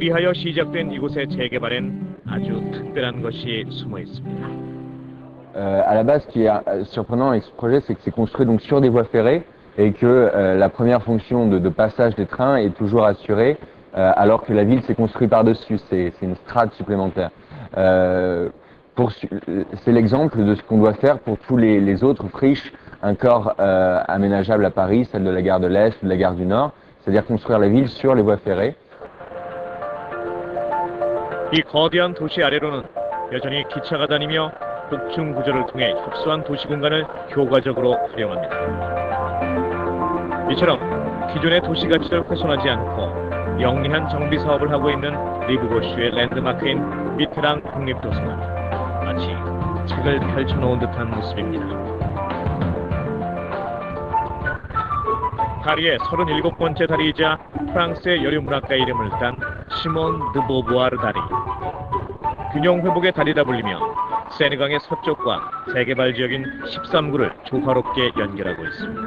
그리하여 시작된 이곳의 재개발엔 아주 특별한 것이 숨어 있습니다. Euh, à la base, ce qui est euh, surprenant avec ce projet, c'est que c'est construit donc sur des voies ferrées et que euh, la première fonction de, de passage des trains est toujours assurée, euh, alors que la ville s'est construite par-dessus. C'est c'est une strate supplémentaire. Euh, pour su- euh, c'est l'exemple de ce qu'on doit faire pour tous les, les autres friches, un corps euh, aménageable à Paris, celle de la gare de l'Est ou de la gare du Nord, c'est-à-dire construire la ville sur les voies ferrées. 이 거대한 도시 아래로는 여전히 기차가 다니며 복층 구조를 통해 협소한 도시 공간을 효과적으로 활용합니다. 이처럼 기존의 도시 가치를 훼손하지 않고 영리한 정비 사업을 하고 있는 리브고슈의 랜드마크인 미트랑 국립도서관. 마치 책을 펼쳐놓은 듯한 모습입니다. 파리의 37번째 다리이자 프랑스의 여류 문학가 이름을 딴 시몬 드 보부아르 다리. 균형 회복의 다리라 불리며 세네강의 서쪽과 재개발 지역인 13구를 조화롭게 연결하고 있습니다.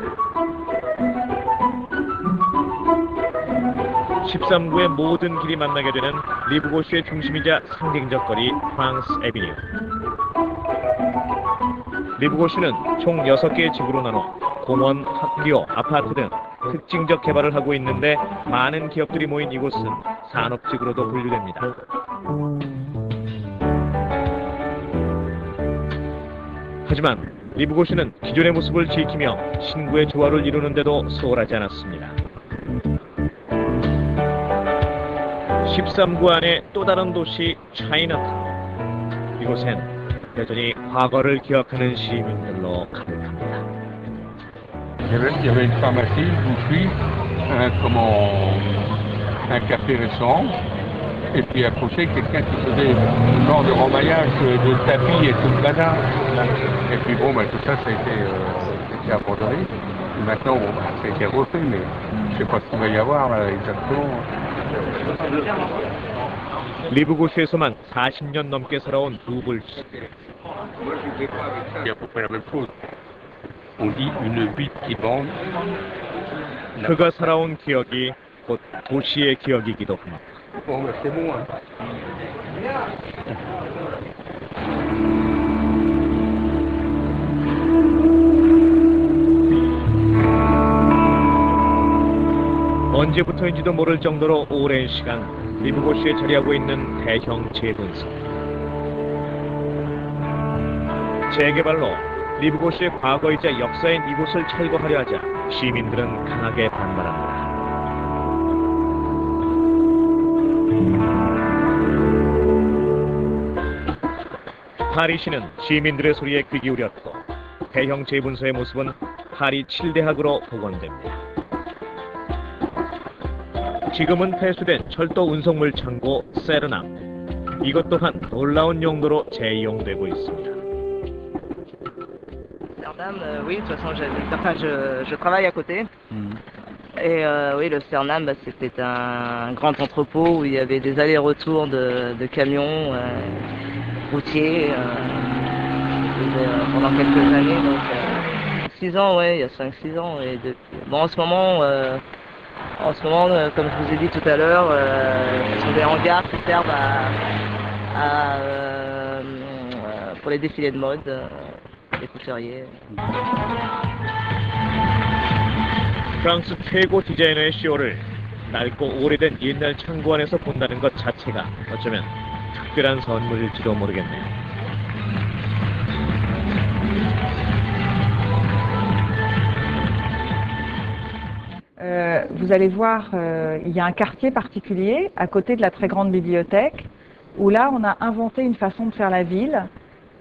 13구의 모든 길이 만나게 되는 리브고슈의 중심이자 상징적 거리 프랑스 에비뉴. 리브고슈는 총 6개의 지구로 나눠 공원, 학교, 아파트 등 특징적 개발을 하고 있는데 많은 기업들이 모인 이곳은 산업지구로도 분류됩니다. 하지만 리브고시는 기존의 모습을 지키며 신구의 조화를 이루는데도 소홀하지 않았습니다. 13구 안에 또 다른 도시 차이나타운. 이곳엔 여전히 과거를 기억하는 시민들로 가득합니다. un, comment, un café restaurant, et puis à côté quelqu'un qui faisait le genre de remaillage de, de tapis et tout le bazar. Et puis bon, bah, tout ça, ça a été, euh, ça a été abandonné. Et maintenant, bon, bah, ça a été refait, mais je sais pas ce qu'il va y avoir là, exactement. 리브고시에서만 40년 넘게 살아온 두블 씨. C'est à peu près la même chose. On dit une bite qui bande. 그가 살아온 기억이 곧 도시의 기억이기도 합니다. 언제부터인지도 모를 정도로 오랜 시간 리브고시에 자리하고 있는 대형 재분석. 재개발로 리브고시의 과거이자 역사인 이곳을 철거하려 하자 시민들은 강하게 반발합니다. 파리시는 시민들의 소리에 귀 기울였고 대형 재분소의 모습은 파리 7대학으로 복원됩니다. 지금은 폐수된 철도 운송물 창고 세르남. 이것 또한 놀라운 용도로 재이용되고 있습니다. Cernam, euh, oui, de toute façon, j'habite- enfin, je, je travaille à côté. Et euh, oui, le Cernam, bah, c'était un grand entrepôt où il y avait des allers-retours de, camions euh, routiers euh, pendant quelques années. Donc, 6 ans, ouais, il y a 5-6 ans. Et. Bon, en ce moment, en ce moment comme je vous ai dit tout à l'heure, euh, ce sont des hangars qui servent à, pour les défilés de mode, les couturiers. 프랑스 최고 디자이너의 쇼를 낡고 오래된 옛날 창고 안에서 본다는 것 자체가 어쩌면 특별한 선물일지도 모르겠네요. Euh, vous allez voir, euh, il y a un quartier particulier à côté de la très grande bibliothèque où là on a inventé une façon de faire la ville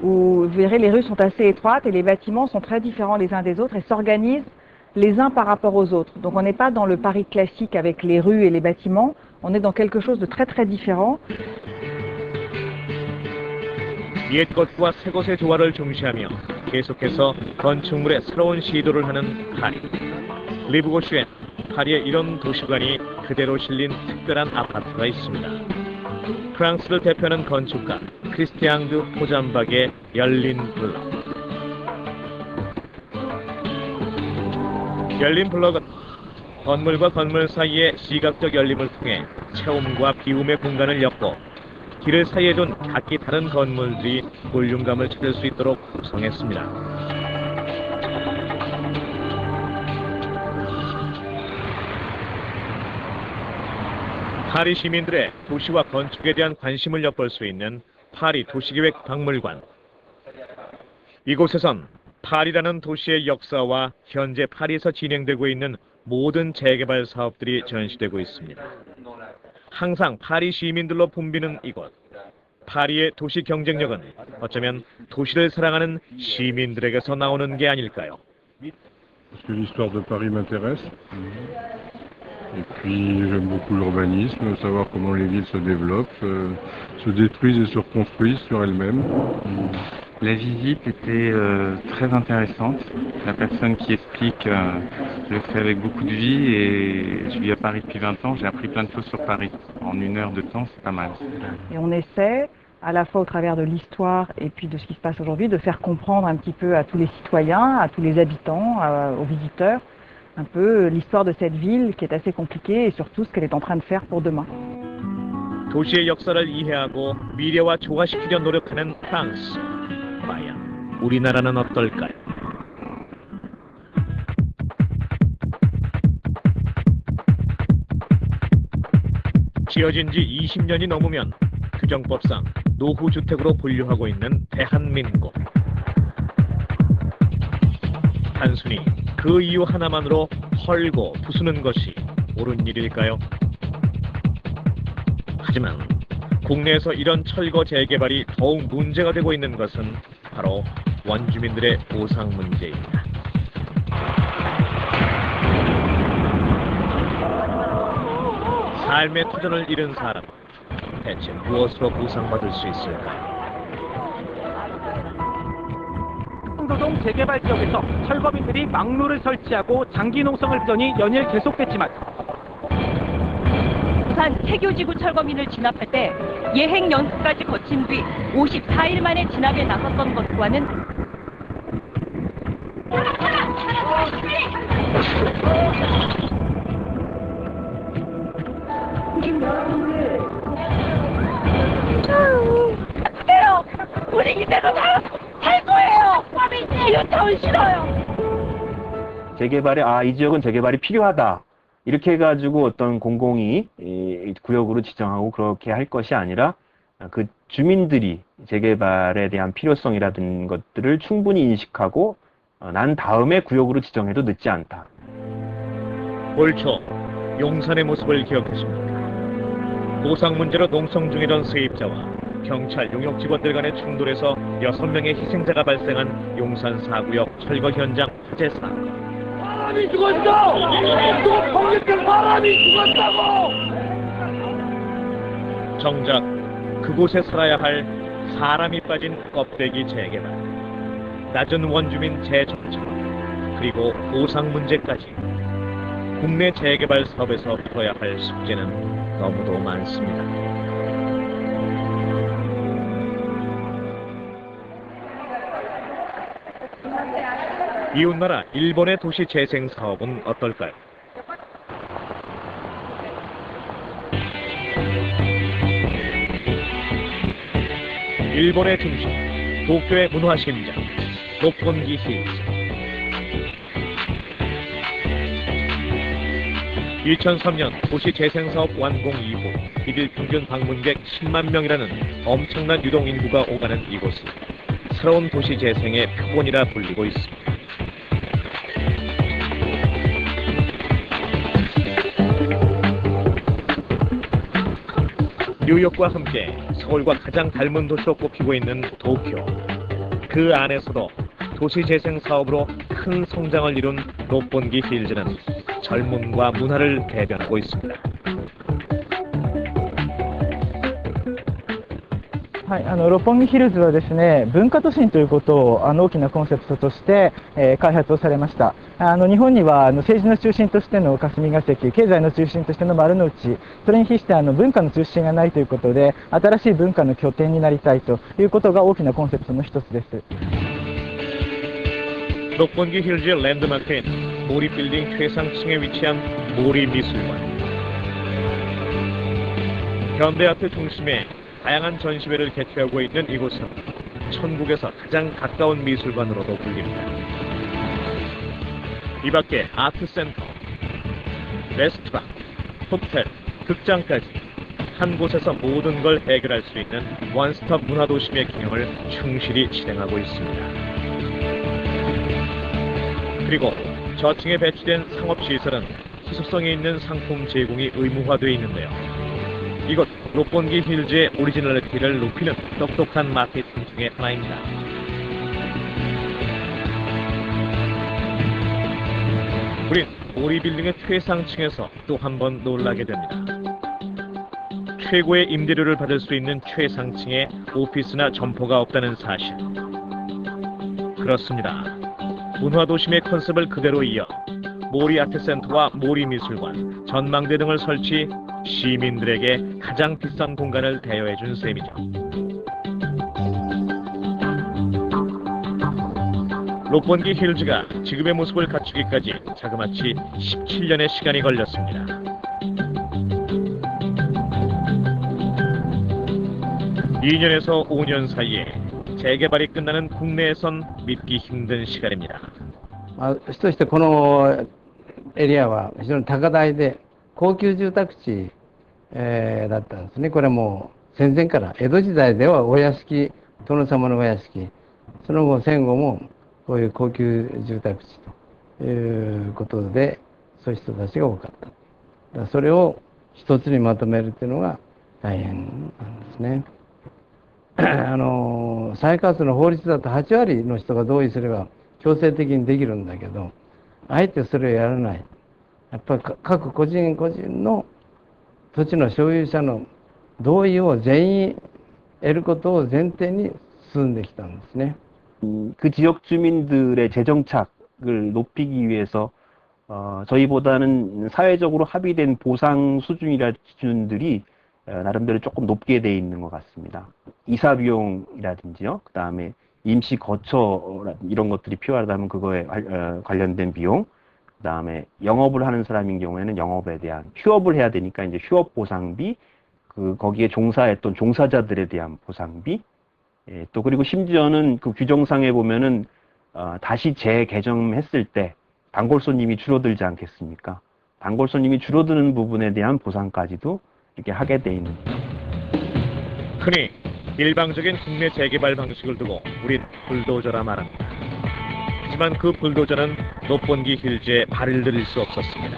où vous verrez les rues sont assez étroites et les bâtiments sont très différents les uns des autres et s'organisent les uns par rapport aux autres. Donc on n'est pas dans le Paris classique avec les rues et les bâtiments, on est dans quelque chose de très très différent. 옛 것과 새 것의 조화를 중시하며 계속해서 건축물의 새로운 시도를 하는 파리. 리브고슈엔 파리의 이런 도시관이 그대로 실린 특별한 아파트가 있습니다. 프랑스를 대표하는 건축가 크리스티앙 드 포잠박의 열린 블럭. 열린 블럭은 건물과 건물 사이의 시각적 열림을 통해 체험과 비움의 공간을 엮고 길을 사이에 둔 각기 다른 건물들이 볼륨감을 찾을 수 있도록 구성했습니다. 파리 시민들의 도시와 건축에 대한 관심을 엿볼 수 있는 파리 도시계획 박물관. 이곳에선 파리라는 도시의 역사와 현재 파리에서 진행되고 있는 모든 재개발 사업들이 전시되고 있습니다. 항상 파리 시민들로 붐비는 이곳. 파리의 도시 경쟁력은 어쩌면 도시를 사랑하는 시민들에게서 나오는 게 아닐까요? parce que l'histoire de Paris m'intéresse. Et puis j'aime beaucoup l'urbanisme, savoir comment les villes se développent, euh, se détruisent et se reconstruisent sur elles-mêmes. La visite était euh, très intéressante. La personne qui explique euh, le fait avec beaucoup de vie et je vis à Paris depuis 20 ans, j'ai appris plein de choses sur Paris. En une heure de temps, c'est pas mal. Et on essaie, à la fois au travers de l'histoire et puis de ce qui se passe aujourd'hui, de faire comprendre un petit peu à tous les citoyens, à tous les habitants, à- aux visiteurs, un peu l'histoire de cette ville qui est assez compliquée et surtout ce qu'elle est en train de faire pour demain. 도시의 역사를 이해하고 미래와 조화시키려 노력하는 프랑스. 과연 우리나라는 어떨까요? 지어진 지 20년이 넘으면 규정법상 노후주택으로 분류하고 있는 대한민국. 단순히 그 이유 하나만으로 헐고 부수는 것이 옳은 일일까요? 하지만 국내에서 이런 철거 재개발이 더욱 문제가 되고 있는 것은 바로 원주민들의 보상 문제입니다. 삶의 터전을 잃은 사람은 대체 무엇으로 보상받을 수 있을까요? 홍도동 재개발 지역에서 철거민들이 막루를 설치하고 장기 농성을 하더니 연일 계속됐지만 부산 태교지구 철거민을 진압할 때 예행 연습까지 거친 뒤 54일 만에 진압에 나섰던 것과는 그래요. 우리 이대로 살 거예요. 뉴타운 싫어요. 재개발에 아 이 지역은 재개발이 필요하다 이렇게 해가지고 어떤 공공이 이 구역으로 지정하고 그렇게 할 것이 아니라 그 주민들이 재개발에 대한 필요성이라든 것들을 충분히 인식하고 어, 난 다음에 구역으로 지정해도 늦지 않다. 올초 용산의 모습을 기억하십니까? 보상 문제로 농성 중이던 세입자와 경찰 용역 직원들 간의 충돌에서 6명의 희생자가 발생한 용산 4구역 철거 현장 화재 사건. 사람이 죽었어! 또 폭력적 사람이 죽었다고! 정작 그곳에 살아야 할 사람이 빠진 껍데기 재개발, 낮은 원주민 재정착, 그리고 보상 문제까지 국내 재개발 사업에서 풀어야 할 숙제는 너무도 많습니다. 이웃나라 일본의 도시 재생 사업은 어떨까요? 일본의 중심, 도쿄의 문화심장, 높건기 힐즈. 2003년 도시 재생사업 완공 이후 일일 평균 방문객 10만 명이라는 엄청난 유동 인구가 오가는 이곳은 새로운 도시 재생의 표본이라 불리고 있습니다. 뉴욕과 함께 서울과 가장 닮은 도시로 꼽히고 있는 도쿄. 그 안에서도 도시 재생 사업으로 큰 성장을 이룬 높본기 힐즈는 젊음과 문화를 대변하고 있습니다. はい、あの六本木ヒルズはですね文化都心ということをあの大きなコンセプトとして、えー開発をされましたあの日本にはあの政治の中心としての霞が関経済の中心としての丸の内それに比してあの文化の中心がないということで新しい文化の拠点になりたいということが大きなコンセプトの一つです 높본기 힐즈의 랜드마크에는 모리 빌딩 최상층에 위치한 모리 미술관. 현대아트 중심에 다양한 전시회를 개최하고 있는 이곳은 천국에서 가장 가까운 미술관으로도 불립니다. 이 밖에 아트센터, 레스토랑, 호텔, 극장까지 한 곳에서 모든 걸 해결할 수 있는 원스톱 문화도심의 기능을 충실히 실행하고 있습니다. 그리고 저층에 배치된 상업시설은 희소성이 있는 상품 제공이 의무화되어 있는데요. 이곳 록본기 힐즈의 오리지널리티를 높이는 똑똑한 마케팅 중의 하나입니다. 우린 오리 빌딩의 최상층에서 또 한 번 놀라게 됩니다. 최고의 임대료를 받을 수 있는 최상층에 오피스나 점포가 없다는 사실. 그렇습니다. 문화도심의 컨셉을 그대로 이어 모리 아트센터와 모리 미술관, 전망대 등을 설치 시민들에게 가장 비싼 공간을 대여해 준 셈이죠. 롯본기 힐즈가 지금의 모습을 갖추기까지 자그마치 17년의 시간이 걸렸습니다. 이년에서 5년 사이에 재개발이 끝나는 국내에선 믿기 힘든 시간입니다.まあ、主としてこのエリアは非常に高台で 高級住宅地、えーだったんですね。これもう戦前から江戸時代ではお屋敷、殿様のお屋敷、その後戦後もこういう高級住宅地ということで、そういう人たちが多かった。だそれを一つにまとめるっていうのが大変なんですね。あの再開発の法律だと8割の人が同意すれば強制的にできるんだけど、あえてそれをやらない。 やっぱりか各個人個人の土地の所有者の同意を全員得ることを前提に進んできたんですね。 음, 그 지역 주민들의 재정착을 높이기 위해서 어, 저희보다는 사회적으로 합의된 보상 수준이라 기준들이 어, 나름대로 조금 높게 돼 있는 것 같습니다. 이사 비용이라든지요, 그 다음에 임시 거처 이런 것들이 필요하다면 그거에 관- 어, 관련된 비용, 그 다음에 영업을 하는 사람인 경우에는 영업에 대한 휴업을 해야 되니까 이제 휴업 보상비, 그 거기에 종사했던 종사자들에 대한 보상비, 예, 또 그리고 심지어는 그 규정상에 보면은 어, 다시 재개정했을 때 단골 손님이 줄어들지 않겠습니까? 단골 손님이 줄어드는 부분에 대한 보상까지도 이렇게 하게 돼 있는 흔히 일방적인 국내 재개발 방식을 두고 우린 불도저라 말합니다. 하지만 그 불도저는 높본기 힐즈에 발을 들일 수 없었습니다.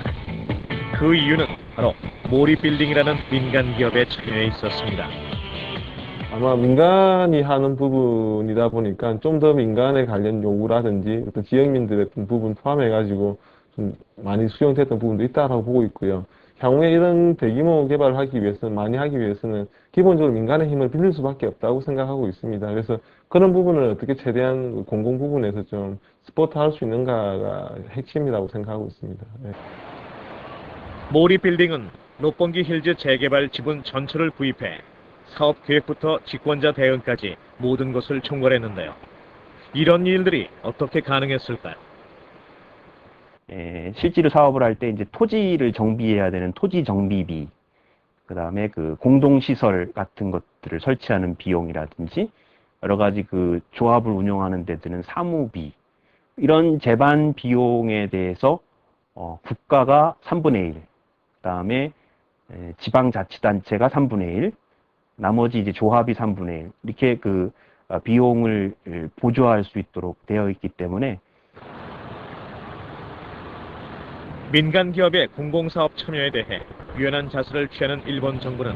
그 이유는 바로 모리 빌딩이라는 민간 기업에 참여해 있었습니다. 아마 민간이 하는 부분이다 보니까 좀 더 민간에 관련 요구라든지 어떤 지역민들의 부분 포함해가지고 좀 많이 수용됐던 부분도 있다라고 보고 있고요. 향후에 이런 대규모 개발을 하기 위해서는, 많이 하기 위해서는 기본적으로 민간의 힘을 빌릴 수밖에 없다고 생각하고 있습니다. 그래서 그런 부분을 어떻게 최대한 공공 부분에서 좀 스포트 할 수 있는가가 핵심이라고 생각하고 있습니다. 네. 모리 빌딩은 높본기 힐즈 재개발 지분 전체를 구입해 사업 계획부터 직권자 대응까지 모든 것을 총괄했는데요. 이런 일들이 어떻게 가능했을까요? 예, 실제로 사업을 할 때 이제 토지를 정비해야 되는 토지 정비비, 그 다음에 그 공동시설 같은 것들을 설치하는 비용이라든지, 여러 가지 그 조합을 운영하는 데 드는 사무비, 이런 재반 비용에 대해서, 어, 국가가 3분의 1, 그 다음에 에, 지방자치단체가 3분의 1, 나머지 이제 조합이 3분의 1, 이렇게 그 어, 비용을 에, 보조할 수 있도록 되어 있기 때문에 민간 기업의 공공사업 참여에 대해 유연한 자세를 취하는 일본 정부는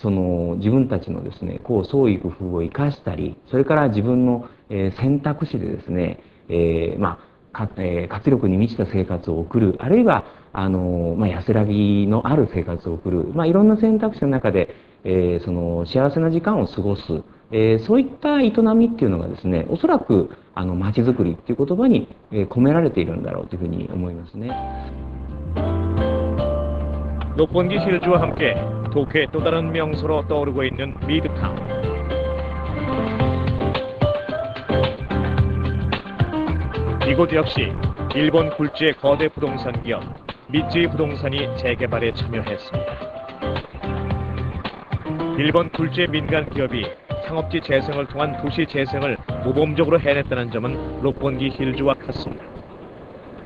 その自分たちのですね、こう創意工夫を生かしたり、それから自分の、選択肢でですね、えー、まあ、えー、活力に満ちた生活を送る、あるいは、あの、まあ、安らぎのある生活を送る、まあ、いろんな選択肢の中で、えー、その幸せな時間を過ごす、えそういった営みっていうのがですね、おそらく、あの、まちづくりっていう言葉に、込められているんだろうというふうに思いますね。六本木市の中央半径 도쿄의 또 다른 명소로 떠오르고 있는 미드타운. 이곳 역시 일본 굴지의 거대 부동산 기업 미쯔이 부동산이 재개발에 참여했습니다. 일본 굴지의 민간 기업이 상업지 재생을 통한 도시 재생을 모범적으로 해냈다는 점은 롯본기 힐즈와 같습니다.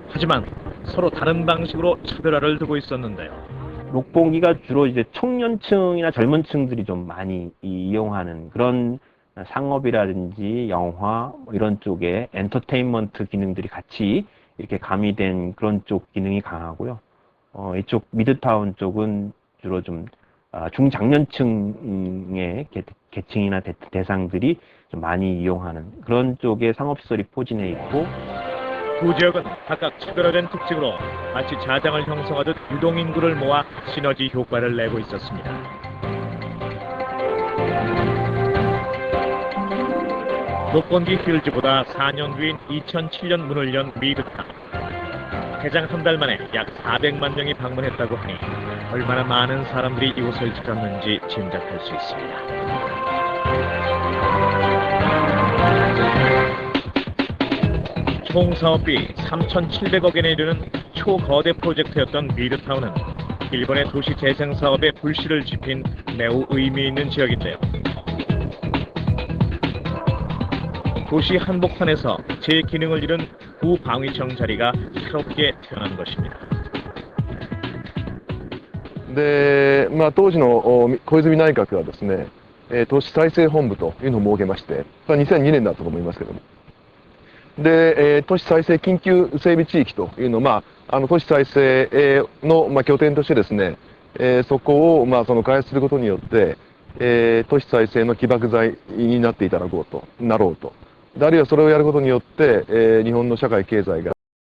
하지만 서로 다른 방식으로 차별화를 두고 있었는데요. 록봉기가 주로 이제 청년층이나 젊은 층들이 좀 많이 이- 이용하는 그런 상업이라든지 영화 뭐 이런 쪽에 엔터테인먼트 기능들이 같이 이렇게 가미된 그런 쪽 기능이 강하고요. 어, 이쪽 미드타운 쪽은 주로 좀 아, 중장년층의 계, 계층이나 대, 대상들이 좀 많이 이용하는 그런 쪽의 상업시설이 포진해 있고 두 지역은 각각 차별화된 특징으로 마치 자장을 형성하듯 유동인구를 모아 시너지 효과를 내고 있었습니다. 롯본기 힐즈보다 4년 뒤인 2007년 문을 연 미드타운. 개장 한달 만에 약 400만 명이 방문했다고 하니 얼마나 많은 사람들이 이곳을 찾았는지 짐작할 수 있습니다. 총 사업비 3,700억 엔에 이르는 초거대 프로젝트였던 미드타운은 일본의 도시 재생 사업에 불씨를 지핀 매우 의미 있는 지역인데요. 도시 한복판에서 제 기능을 잃은 구방위청 자리가 새롭게 태어난 것입니다. で、まあ、当時のお小泉内閣はですね、えー都市再生本部というのを設けまして、これは2002年だったと思いますけども。 で、えー都市再生緊急整備地域というのを、まあ、あの都市再生の、まあ、拠点としてですね、えーそこを、まあ、その開発することによって、えー都市再生の起爆剤になっていただこうと、なろうと。あるいはそれをやることによって、えー日本の社会経済が